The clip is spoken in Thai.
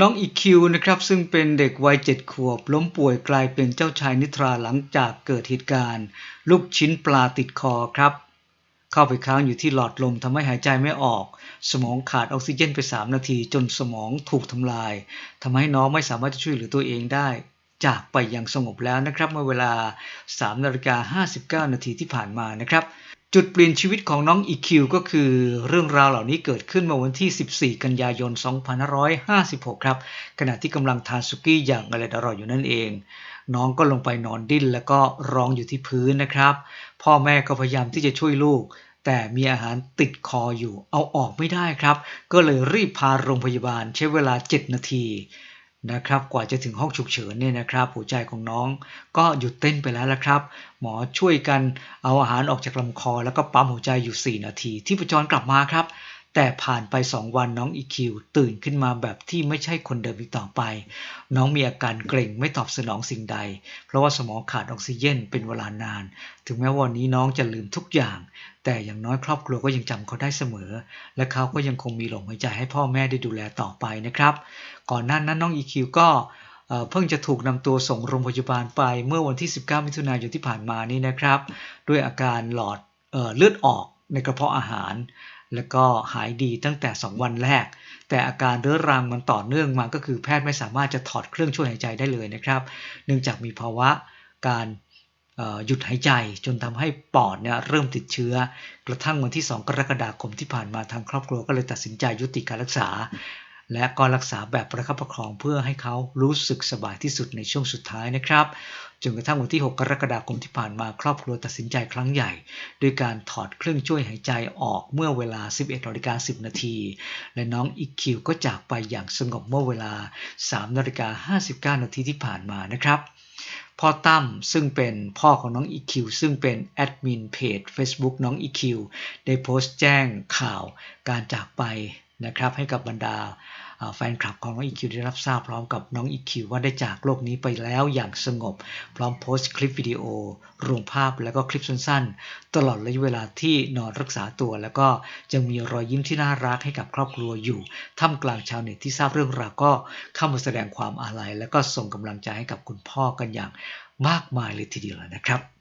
น้องอีคิวนะครับซึ่งเป็นเด็กวัยเจ็ดขวบ ล้มป่วยกลายเป็นเจ้าชายนิทราหลังจากเกิดเหตุการณ์ ลูกชิ้นปลาติดคอครับ เข้าไปค้างอยู่ที่หลอดลมทำให้หายใจไม่ออก สมองขาดออกซิเจนไป 3 นาที จนสมองถูกทำลายทำให้น้องไม่สามารถจะช่วยเหลือตัวเองได้ จากไปอย่างสงบแล้วนะครับเมื่อเวลา3นาฬิกา59 นาทีที่ผ่านมานะครับ จุดเปลี่ยนชีวิตของน้องอีคิวก็คือเรื่องราวเหล่านี้เกิดขึ้นเมื่อวันที่ 14 กันยายน 2556 ครับ ขณะที่กำลังทานสุกี้อย่างอร่อยอร่อยอยู่นั่นเอง น้องก็ลงไปนอนดิ้นแล้วก็ร้องอยู่ที่พื้นนะครับ พ่อแม่ก็พยายามที่จะช่วยลูก แต่มีอาหารติดคออยู่เอาออกไม่ได้ครับ ก็เลยรีบพาโรงพยาบาลใช้เวลา 7 นาที นะครับ กว่าจะถึงห้องฉุกเฉินเนี่ยนะครับหัวใจของน้องก็หยุดเต้นไปแล้วละครับ หมอช่วยกันเอาอาหารออกจากลำคอ แล้วก็ปั๊มหัวใจอยู่ 4 นาที ที่ประจรกลับมาครับ แต่ผ่านไป2วันน้องอีคิวตื่นขึ้นมาแบบที่ไม่ใช่คนเดิมอีกต่อไป น้องมีอาการเกร็งไม่ตอบสนองสิ่งใด เพราะว่าสมองขาดออกซิเจนเป็นเวลานาน ถึงแม้วันนี้น้องจะลืมทุกอย่าง แต่อย่างน้อยครอบครัวก็ยังจำเขาได้เสมอ และเขาก็ยังคงมีลมหายใจให้พ่อแม่ได้ดูแลต่อไปนะครับ ก่อนหน้านั้นน้องอีคิวก็เพิ่งจะถูกนำตัวส่งโรงพยาบาลไปเมื่อวันที่ 19 มิถุนายนที่ผ่านมานี้นะครับ ด้วยอาการหลอดเออเลือดออกในกระเพาะอาหาร แล้วก็หายดีตั้งแต่ 2 วันแรก แต่อาการเรื้อรังมันต่อเนื่องมาก็คือแพทย์ไม่สามารถจะถอดเครื่องช่วยหายใจได้เลยนะครับ เนื่องจากมีภาวะการหยุดหายใจจนทำให้ปอดเนี่ยเริ่มติดเชื้อ กระทั่งวันที่ 2 กรกฎาคมที่ผ่านมาทางครอบครัวก็เลยตัดสินใจยุติการรักษา และก็รักษาแบบประคับประคองเพื่อให้เขารู้สึกสบายที่สุดในช่วงสุดท้ายนะครับจนกระทั่งวันที่ 6 กรกฎาคมที่ผ่านมาครอบครัวตัดสินใจครั้งใหญ่ด้วยการถอดเครื่องช่วยหายใจออกเมื่อเวลา 11นาฬิกา10 นาที และน้องอีคิวก็จากไปอย่างสงบเมื่อเวลา 3นาฬิกา 59 นาทีที่ผ่านมานะครับพ่อตั้มซึ่งเป็นพ่อของน้องอีคิวซึ่งเป็นแอดมินเพจ Facebook น้องอีคิวได้โพสต์แจ้งข่าวการจากไป นะครับให้กับบรรดาแฟนคลับของน้องอีคิวได้รับทราบพร้อมกับน้องอีคิวว่าได้จากโลกนี้ไปแล้วอย่างสงบ พร้อมโพสต์คลิปวิดีโอ รวมภาพแล้วก็คลิปสั้นๆ ตลอดระยะเวลาที่นอนรักษาตัว แล้วก็ยังมีรอยยิ้มที่น่ารักให้กับครอบครัวอยู่ ท่ามกลางชาวเน็ตที่ทราบเรื่องราวก็เข้ามาแสดงความอาลัย แล้วก็ส่งกำลังใจให้กับคุณพ่อกันอย่างมากมายเลยทีเดียวนะครับ